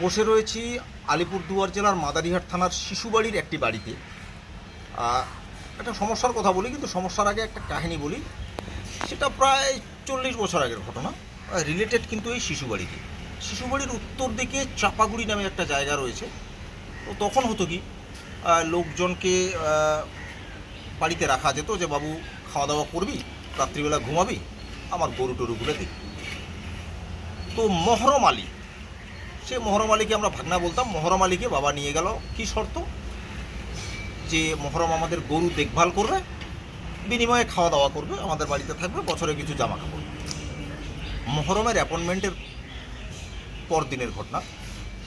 বসে রয়েছি আলিপুরদুয়ার জেলার মাদারিহাট থানার শিশুবাড়ির একটি বাড়িতে। একটা সমস্যার কথা বলি, কিন্তু সমস্যার আগে একটা কাহিনী বলি। সেটা প্রায় চল্লিশ বছর আগের ঘটনা রিলেটেড কিন্তু এই শিশুবাড়িতে শিশুবাড়ির উত্তর দিকে চাপাগুড়ি নামে একটা জায়গা রয়েছে। তো তখন হতো কি লোকজনকে বাড়িতে রাখা যেত যে, বাবু খাওয়া দাওয়া করবি? রাত্রিবেলা ঘুমাবি? আমার গরু টরুগুলো দেখবি? তো মহরম আলী সে মহরম আলীকে আমরা ভাগনা বলতাম। মহরম আলীকে বাবা নিয়ে গেল। কি শর্ত? যে মহরম আমাদের গরু দেখভাল করবে, বিনিময়ে খাওয়া দাওয়া করবে, আমাদের বাড়িতে থাকবে, বছরে কিছু জামা কাপড় মহরমের অ্যাপয়েন্টমেন্টের পর দিনের ঘটনা।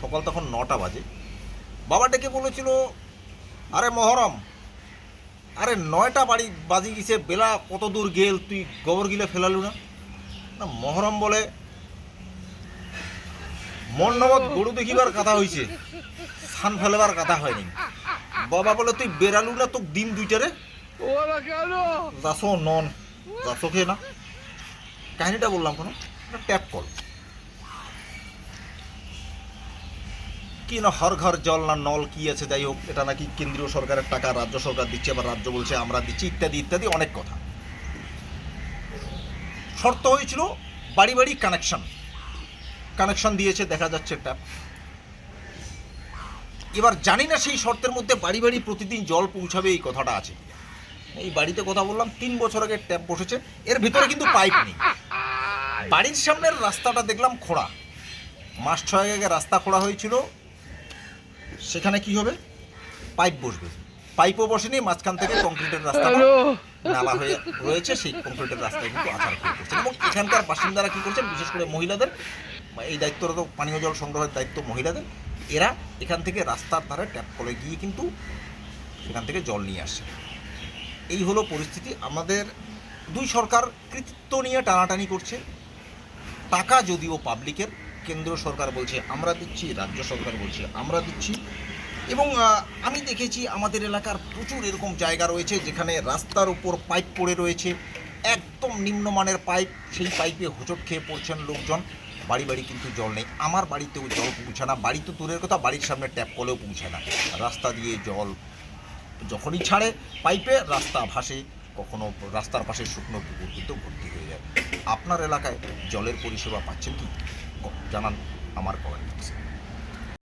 সকাল তখন নটা বাজে। বাবা ডেকে বলেছিল, আরে মহরম, আরে নয়টা বাড়ি বাজি গেছে, বেলা কত দূর গেল, তুই গোবর গিলে ফেলালু না? না, মহরম বলে মন নগদ গরু দেখিবার কথা হয়েছে সান ফেলেবার কথা হয়নি। বাবা বলে, তুই বেরালু না, তোকে দিন দুইটারে যাসো নন, যাসো খেয়ে না কাহিনীটা বললাম কোনো? ট্যাপ কল। কি না হর ঘর জল না নল, কি আছে যাই হোক, এটা নাকি কেন্দ্রীয় সরকারের টাকা, রাজ্য সরকার দিচ্ছে, আবার রাজ্য বলছে আমরা দিচ্ছি, ইত্যাদি ইত্যাদি, অনেক কথা। শর্ত হয়েছিল বাড়ি বাড়ি কানেকশন কানেকশন দিয়েছে দেখা যাচ্ছে ট্যাপ এবার জানি না সেই শর্তের মধ্যে বাড়ি বাড়ি প্রতিদিন জল পৌঁছাবে এই কথাটা আছে। এই বাড়িতে কথা বললাম তিন বছর আগে ট্যাপ বসেছে এর ভিতরে কিন্তু পাইপ নেই। বাড়ির সামনের রাস্তাটা দেখলাম খোঁড়া। মাস ছয়েক আগে রাস্তা খোঁড়া হয়েছিল সেখানে কি হবে? পাইপ বসবে। পাইপও বসেনি মাঝখান থেকে কংক্রিটের রাস্তা নালা হয়ে রয়েছে সেই কংক্রিটের রাস্তায় কিন্তু খেয়ে পড়ছে। এবং এখানকার বাসিন্দারা কি করছেন বিশেষ করে মহিলাদের এই দায়িত্বটা তো পানীয় জল সংগ্রহের দায়িত্ব মহিলাদের। এরা এখান থেকে রাস্তার ধারে ট্যাপ কলে গিয়ে কিন্তু সেখান থেকে জল নিয়ে আসে এই হলো পরিস্থিতি। আমাদের দুই সরকার কৃতিত্ব নিয়ে টানাটানি করছে। টাকা যদিও পাবলিকের কেন্দ্র সরকার বলছে, আমরা দিচ্ছি রাজ্য সরকার বলছে, আমরা দিচ্ছি। এবং আমি দেখেছি আমাদের এলাকার প্রচুর এরকম জায়গা রয়েছে যেখানে রাস্তার উপর পাইপ পড়ে রয়েছে। একদম নিম্নমানের পাইপ, সেই পাইপে হোঁচট খেয়ে পড়ছেন লোকজন। বাড়ি বাড়ি কিন্তু জল নেই। আমার বাড়িতেও জল পৌঁছে না। বাড়ি তো দূরের কথা, বাড়ির সামনে ট্যাপ কলেও পৌঁছে না। রাস্তা দিয়ে জল যখনই ছাড়ে পাইপে, রাস্তা ভাসে, কখনো রাস্তার পাশে শুকনো পুকুর কিন্তু ভর্তি হয়ে যায়। আপনার এলাকায় জলের পরিষেবা পাচ্ছেন কি জানান আমার কমেন্ট বক্সে।